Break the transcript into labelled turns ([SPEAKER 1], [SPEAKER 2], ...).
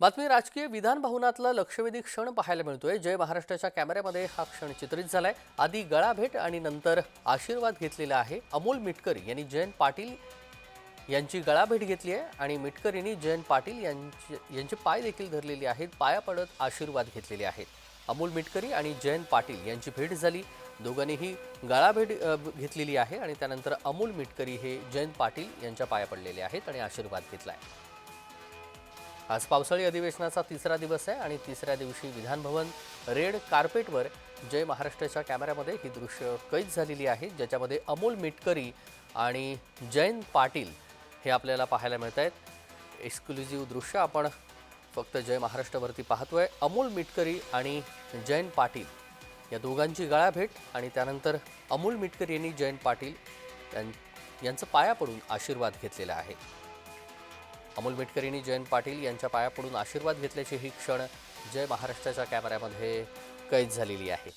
[SPEAKER 1] बातमी राजकीय विधान भवनातला लक्षवेधी क्षण पाहायला मिळतोय. जय महाराष्ट्राच्या कॅमेऱ्यामध्ये हा क्षण चित्रित झालाय. आधी गळाभेट आणि नंतर आशीर्वाद घेतलेला आहे अमोल मिटकर यांनी. जयंत पाटील यांची गळाभेट घेतली आहे आणि मिटकर यांनी जयंत पाटील यांचे यांचे पाय देखील धरलेले आहेत. पाया पडत आशीर्वाद घेतलेले आहेत. अमोल मिटकरी आणि जयंत पाटील यांची भेट झाली. दोघांनीही गळाभेट घेतलेली आहे आणि त्यानंतर अमोल मिटकरी हे जयंत पाटील यांच्या पाया पडलेले आहेत आणि आशीर्वाद घेतला आहे आज पावसाळी अधिवेशनाचा तिसरा दिवस आहे आणि तिसऱ्या दिवशी विधानभवन रेड कार्पेटवर जय महाराष्ट्राच्या कॅमेऱ्यामध्ये ही दृश्य कैद झालेली आहेत ज्याच्यामध्ये अमोल मिटकरी आणि जयंत पाटील हे आपल्याला पाहायला मिळत आहेत. एक्सक्लुझिव्ह दृश्य आपण फक्त जय महाराष्ट्रावरती पाहतोय. अमोल मिटकरी आणि जयंत पाटील या दोघांची गळाभेट आणि त्यानंतर अमोल मिटकरी यांनी जयंत पाटील यां- यांचं पाया पडून आशीर्वाद घेतलेला आहे. अमोल मिटकरींनी जयंत पाटील यांच्या पाया पडून आशीर्वाद घेतल्याची ही क्षण जय महाराष्ट्राच्या कॅमेऱ्यामध्ये कैद झालेली आहे.